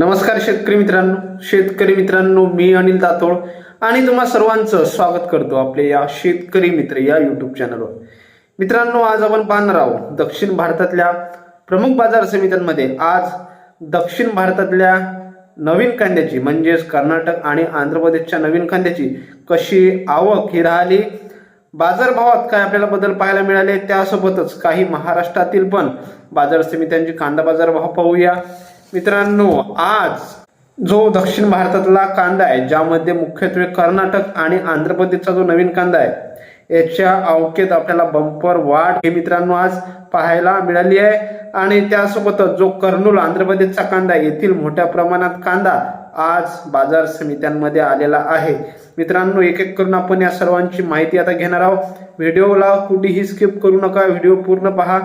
नमस्कार शेतकरी मित्रांनो शेतकरी मित्रांनो मी अनिल तातोळ आणि तुम्हा सर्वांचं स्वागत करतो आपले या शेतकरी मित्र या युट्यूब चॅनलवर मित्रांनो आज आपण पाहणार आहोत दक्षिण भारतातल्या प्रमुख बाजार समित्यांमध्ये आज दक्षिण भारतातल्या नवीन कांद्याची म्हणजेच कर्नाटक आणि आंध्र प्रदेशच्या नवीन कांद्याची कशी आवक ही राहिली बाजारभावात काय आपल्याला बदल पाहायला मिळाले त्यासोबतच काही महाराष्ट्रातील पण बाजार समित्यांची कांदा बाजार भाव पाहूया. मित्रांनो आज जो दक्षिण भारतातला कांदा आहे ज्यामध्ये मुख्यत्वे कर्नाटक आणि आंध्र प्रदेशचा जो नवीन कांदा आहे याच्या अवकेत आपल्याला बंपर वाढ हे मित्रांनो आज पाहायला मिळाली आहे. आणि त्यासोबतच जो कर्नूल आंध्र प्रदेशचा कांदा येथील मोठ्या प्रमाणात कांदा आज बाजार समित्यांमध्ये आलेला आहे. मित्रांनो एक एक करून आपण या सर्वांची माहिती आता घेणार आहोत. व्हिडिओला कुठेही स्किप करू नका व्हिडिओ पूर्ण पहा.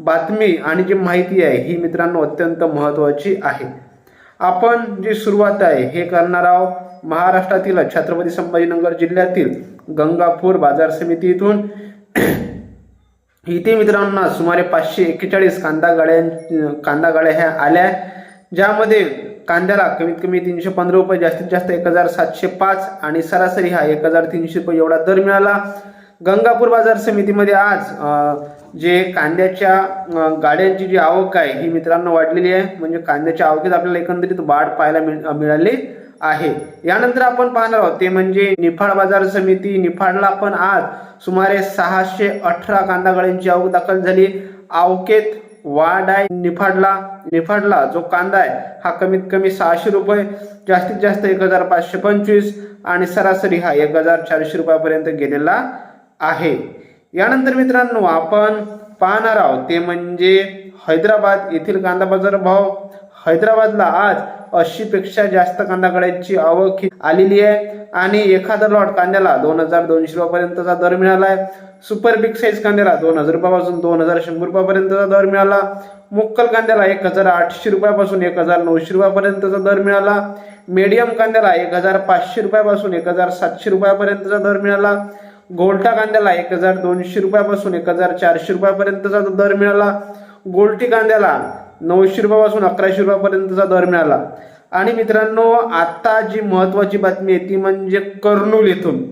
बातमी आणि जी माहिती आहे ही मित्रांनो अत्यंत महत्त्वाची आहे. आपण जी सुरुवात आहे हे करणार आहोत महाराष्ट्रातील छत्रपती संभाजीनगर जिल्ह्यातील गंगापूर बाजार समिती इथून. इथे मित्रांनो सुमारे पाचशे एक्केचाळीस कांदा गाड्या कांदा गाड्या ह्या आल्या. ज्यामध्ये कांद्याला कमीत कमी तीनशे पंधरा रुपये जास्तीत जास्त एक हजार सातशे पाच आणि सरासरी हा एक हजार तीनशे रुपये एवढा दर मिळाला. गंगापूर बाजार समितीमध्ये आज जे कांद्याच्या गाड्यांची जी आवक आहे ही मित्रांनो वाढलेली आहे. म्हणजे कांद्याच्या आवकेत आपल्याला एकंदरीत वाढ पाहायला मिळाली आहे. यानंतर आपण पाहणार आहोत ते म्हणजे निफाड बाजार समिती. निफाडला पण आज सुमारे सहाशे अठरा कांदा गाड्यांची आवक दाखल झाली. आवकेत वाढ आहे निफाडला. निफाडला जो कांदा आहे हा कमीत कमी सहाशे रुपये जास्तीत जास्त एक हजार पाचशे पंचवीस आणि सरासरी हा एक हजार चारशे रुपयापर्यंत गेलेला आहे. यानंतर मित्रांनो आपण पाहणार आहोत ते म्हणजे हैदराबाद येथील कांदा बाजार भाव. हैदराबादला आज ऐंशी पेक्षा जास्त कांदा गाड्यांची आवक आलेली आहे आणि एखादा लॉट कांद्याला दोन हजार दोनशे रुपयापर्यंतचा दर मिळाला आहे सुपर बिग साईज कांद्याला दोन हजार रुपयापासून दोन हजार शंभर रुपयापर्यंतचा दर मिळाला. मुक्कल कांद्याला एक हजार आठशे रुपयापासून एक हजार नऊशे रुपयापर्यंतचा दर मिळाला. मीडियम कांद्याला एक हजार पाचशे रुपयापासून एक हजार सातशे रुपयापर्यंतचा दर मिळाला. गोल्टा कांद्याला एक हजार दोनशे रुपयापासून एक हजार चारशे रुपयापर्यंतचा दर मिळाला. गोल्टी कांद्याला नऊशे रुपयापासून अकराशे रुपयापर्यंतचा दर मिळाला. आणि मित्रांनो आता जी महत्वाची बातमी आहे ती म्हणजे कर्नूल येथून.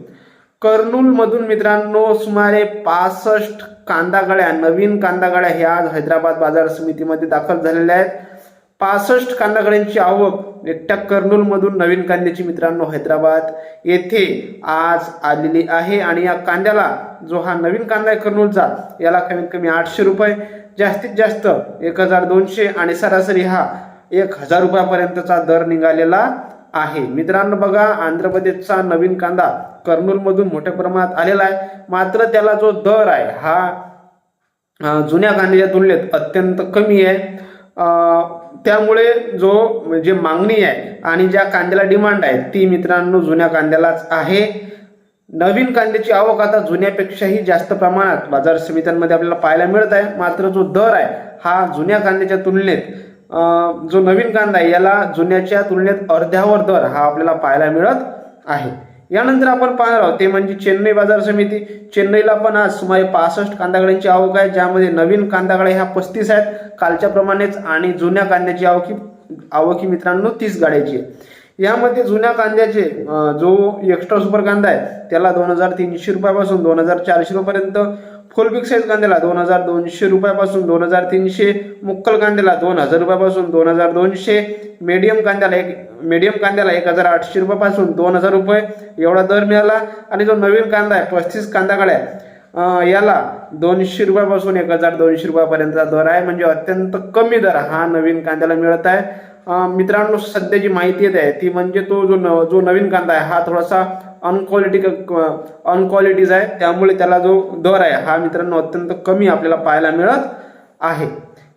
कर्नूल मधून मित्रांनो सुमारे पासष्ट कांदा गाड्या नवीन कांदा गाड्या ह्या आज हैदराबाद बाजार समितीमध्ये दाखल झालेल्या आहेत. पासष्ट कांदाकड्यांची आवक एकट्या कर्नूल मधून नवीन कांद्याची मित्रांनो हैदराबाद. येथे आज आलेली आहे आणि या कांद्याला जो हा नवीन कांदा आहे कर्नूलचा याला कमीत कमी आठशे रुपये जास्तीत जास्त एक हजार दोनशे आणि सरासरी हा एक हजार रुपयापर्यंतचा दर निघालेला आहे. मित्रांनो बघा आंध्र प्रदेशचा नवीन कांदा कर्नूल मधून मोठ्या प्रमाणात आलेला आहे. मात्र त्याला जो दर आहे हा जुन्या कांद्याच्या तुलनेत अत्यंत कमी आहे. त्यामुळे जो जे मागणी आहे आणि ज्या कांद्याला डिमांड आहे ती मित्रांनो जुन्या कांद्यालाच आहे. नवीन कांद्याची आवक आता जुन्यापेक्षाही जास्त प्रमाणात बाजार समित्यांमध्ये आपल्याला पाहायला मिळत आहे. मात्र जो दर आहे हा जुन्या कांद्याच्या तुलनेत जो नवीन कांदा आहे याला जुन्याच्या तुलनेत अर्ध्यावर दर हा आपल्याला पाहायला मिळत आहे. यानंतर आपण पाहणार आहोत ते म्हणजे चेन्नई बाजार समिती. चेन्नईला पण आज सुमारे पासष्ट कांदागड्यांची आवक आहे ज्यामध्ये नवीन कांदागड्या ह्या पस्तीस आहेत. कालच्या प्रमाणेच आणि जुन्या कांद्याची आवकी आवकी मित्रांनो तीस गाड्याची आहे. यामध्ये जुन्या कांद्याचे जो एक्स्ट्रा सुपर कांदा आहे त्याला दोन हजार तीनशे रुपयापासून दोन हजार चारशे रुपयापर्यंत फुल बिग साईज कांद्याला दोन हजार दोनशे रुपयापासून दोन हजार तीनशे मुक्कल कांद्याला दोन हजार रुपयापासून दोन हजार दोनशे मीडियम कांद्याला एक मीडियम कांद्याला एक हजार आठशे रुपयापासून दोन हजार रुपये एवढा दर मिळाला. आणि जो नवीन कांदा आहे पस्तीस कांदा गाड्या याला दोनशे रुपयापासून एक हजार दोनशे रुपयापर्यंतचा दर आहे. म्हणजे अत्यंत कमी दर हा नवीन कांद्याला मिळत आहे. मित्रांनो सध्या जी माहिती येत आहे ती म्हणजे तो जो न जो नवीन कांदा आहे हा थोडासा अनक्वालिटी अनक्वालिटीज आहे. त्यामुळे त्याला जो दर आहे हा मित्रांनो अत्यंत कमी आपल्याला पाहायला मिळत आहे.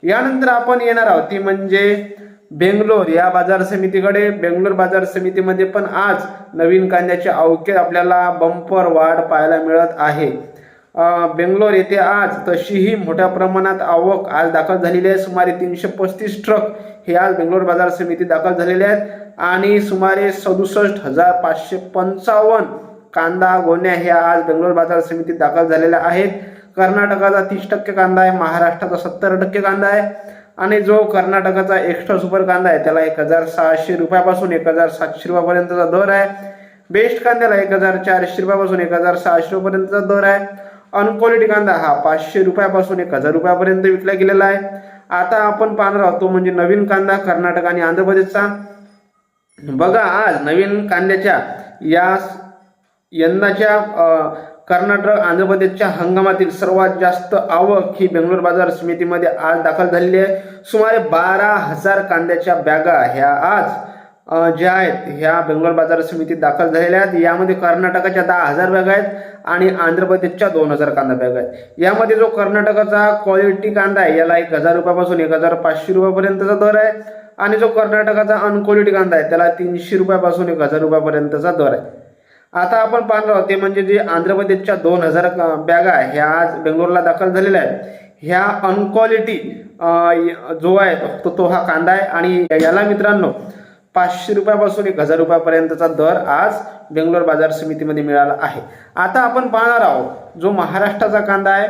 यानंतर आपण येणार आहोत. ती म्हणजे बेंगलोर या बाजार समितीकडे. बेंगलोर बाजार समितीमध्ये पण आज नवीन कांद्याच्या अवके आपल्याला बंपर वाढ पाहायला मिळत आहे. बेंगलोर येथे आज तशीही मोठ्या प्रमाणात आवक आज दाखल झालेली आहे. सुमारे तीनशे पस्तीस ट्रक हे आज बेंगलोर बाजार समितीत दाखल झालेले आहेत. आणि सुमारे सदुसष्ट हजार पाचशे पंचावन्न कांदा गोण्या हे आज बेंगलोर बाजार समितीत दाखल झालेल्या आहेत. कर्नाटकाचा तीस टक्के कांदा आहे महाराष्ट्राचा सत्तर टक्के कांदा आहे. आणि जो कर्नाटकाचा एक्स्ट्रा सुपर कांदा आहे त्याला एक हजार सहाशे रुपयापासून एक हजार सातशे रुपयापर्यंतचा दर आहे. बेस्ट कांद्याला एक हजार चारशे रुपयापासून एक हजार सहाशे रुपयापर्यंतचा दर आहे. अनक्वालिटी कांदा हा पाचशे रुपयापासून एक हजार रुपयापर्यंत विकला गेलेला आहे. आता आपण पाहणार आहोत तो म्हणजे नवीन कांदा कर्नाटक आणि आंध्र प्रदेशचा. बघा आज नवीन कांद्याच्या या यंदाच्या कर्नाटक आंध्र प्रदेशच्या हंगामातील सर्वात जास्त आवक ही बेंगलोर बाजार समितीमध्ये आज दाखल झालेली आहे. सुमारे बारा हजार कांद्याच्या बॅगा ह्या आज ज्या आहेत ह्या बेंगलोर बाजार समितीत दाखल झालेल्या आहेत. यामध्ये कर्नाटकाच्या दहा हजार बॅग आहेत आणि आंध्र प्रदेशच्या दोन हजार कांदा बॅग आहेत. यामध्ये जो कर्नाटकाचा क्वालिटी कांदा आहे याला एक हजार रुपयापासून एक हजार पाचशे रुपयापर्यंतचा दर आहे आणि जो कर्नाटकाचा अनक्वालिटी कांदा आहे त्याला तीनशे रुपयापासून एक हजार रुपयापर्यंतचा दर आहे. आता आपण पाहणार आहोत ते म्हणजे जे आंध्र प्रदेशच्या दोन हजार बॅगा आहे ह्या आज बेंगलोरला दाखल झालेल्या आहेत. ह्या अनक्वालिटी जो आहे तो तो हा कांदा आहे आणि याला मित्रांनो पाचशे रुपयापासून एक हजार रुपयापर्यंतचा दर आज बेंगलोर बाजार समितीमध्ये मिळाला आहे. आता आपण पाहणार आहोत जो महाराष्ट्राचा कांदा आहे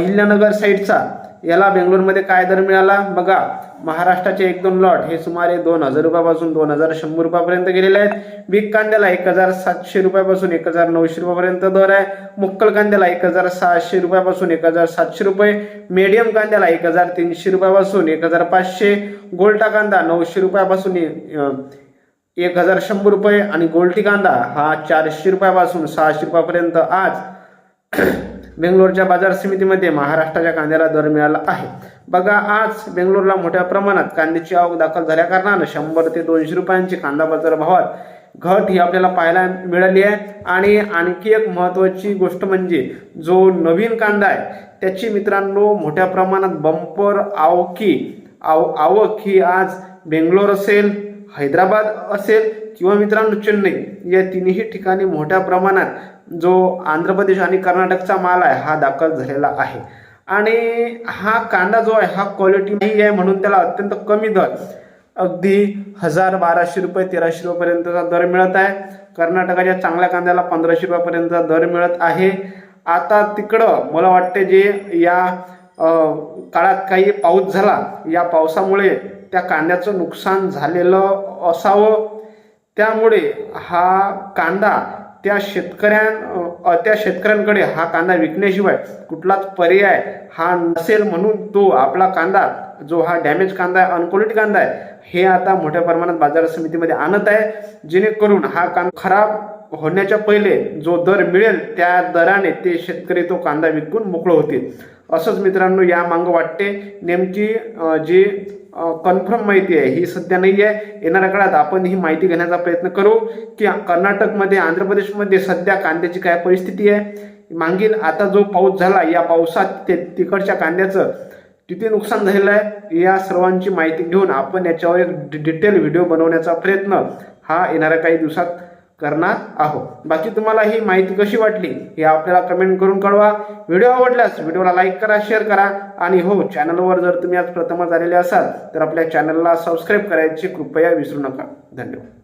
अहिल्यानगर साईडचा याला बेंगलोरमध्ये काय दर मिळाला? बघा महाराष्ट्राचे एक दोन लॉट हे सुमारे दोन हजार रुपयापासून दोन हजार शंभर रुपयापर्यंत गेलेले आहेत. बिग कांद्याला एक हजार सातशे रुपयापासून एक हजार नऊशे रुपयापर्यंत दर आहे. मुक्कल कांद्याला एक हजार सहाशे रुपयापासून एक हजार सातशे रुपये. मीडियम कांद्याला एक हजार तीनशे रुपयापासून एक हजार पाचशे. गोल्टा कांदा नऊशे रुपयापासून एक हजार शंभर रुपये. आणि गोल्टी कांदा हा चारशे रुपयापासून सहाशे रुपयापर्यंत आज बेंगलोरच्या बाजार समितीमध्ये महाराष्ट्राच्या कांद्याला दर मिळाला आहे. बघा आज बेंगलोरला मोठ्या प्रमाणात कांद्याची आवक दाखल झाल्या कारणानं शंभर ते दोनशे रुपयांची कांदा बाजार भावात घट ही आपल्याला पाहायला मिळाली आहे. आणि आणखी एक महत्त्वाची गोष्ट म्हणजे जो नवीन कांदा आहे त्याची मित्रांनो मोठ्या प्रमाणात बंपर आवकी आव आवक ही आज बेंगलोर असेल हैदराबाद असेल किंवा मित्रांनो चेन्नई या तिन्ही ठिकाणी मोठ्या प्रमाणात जो आंध्र प्रदेश आणि कर्नाटकचा माल आहे हा दाखल झालेला आहे. आणि हा कांदा जो आहे हा क्वालिटी नाही आहे म्हणून त्याला अत्यंत कमी दर अगदी हजार बाराशे रुपये तेराशे रुपयापर्यंतचा दर मिळत आहे. कर्नाटकाच्या चांगल्या कांद्याला पंधराशे रुपयापर्यंतचा दर मिळत आहे. आता तिकडं मला वाटते जे या काळात काही पाऊस झाला या पावसामुळे त्या कांद्याचं नुकसान झालेलं असावं. त्यामुळे हा कांदा त्या शेतकऱ्यां त्या शेतकऱ्यांकडे हा कांदा विकण्याशिवाय कुठलाच पर्याय हा नसेल म्हणून तो आपला कांदा जो हा डॅमेज कांदा आहे अनक्वालिटी कांदा आहे हे आता मोठ्या प्रमाणात बाजार समितीमध्ये आणत आहे. जेणेकरून हा कांदा खराब होण्याच्या पहिले जो दर मिळेल त्या दराने ते शेतकरी तो कांदा विकून मोकळं होतील. असंच मित्रांनो या मांग वाटते. नेमकी जी कन्फर्म माहिती आहे ही सध्या नाही आहे येणाऱ्या काळात आपण ही माहिती घेण्याचा प्रयत्न करू की कर्नाटकमध्ये आंध्र प्रदेशमध्ये सध्या कांद्याची काय परिस्थिती आहे. मागील आता जो पाऊस झाला या पावसात ते तिकडच्या कांद्याचं किती नुकसान झालेलं आहे या सर्वांची माहिती घेऊन आपण याच्यावर एक डि- डिटेल व्हिडिओ बनवण्याचा प्रयत्न हा येणाऱ्या काही दिवसात करणार आहोत. बाकी तुम्हाला ही माहिती कशी वाटली हे आपल्याला कमेंट करून कळवा. व्हिडिओ आवडल्यास व्हिडिओला लाईक करा शेअर करा आणि हो चॅनलवर जर तुम्ही आज प्रथमच आलेले असाल तर आपल्या चॅनलला सबस्क्राईब करायची कृपया विसरू नका. धन्यवाद.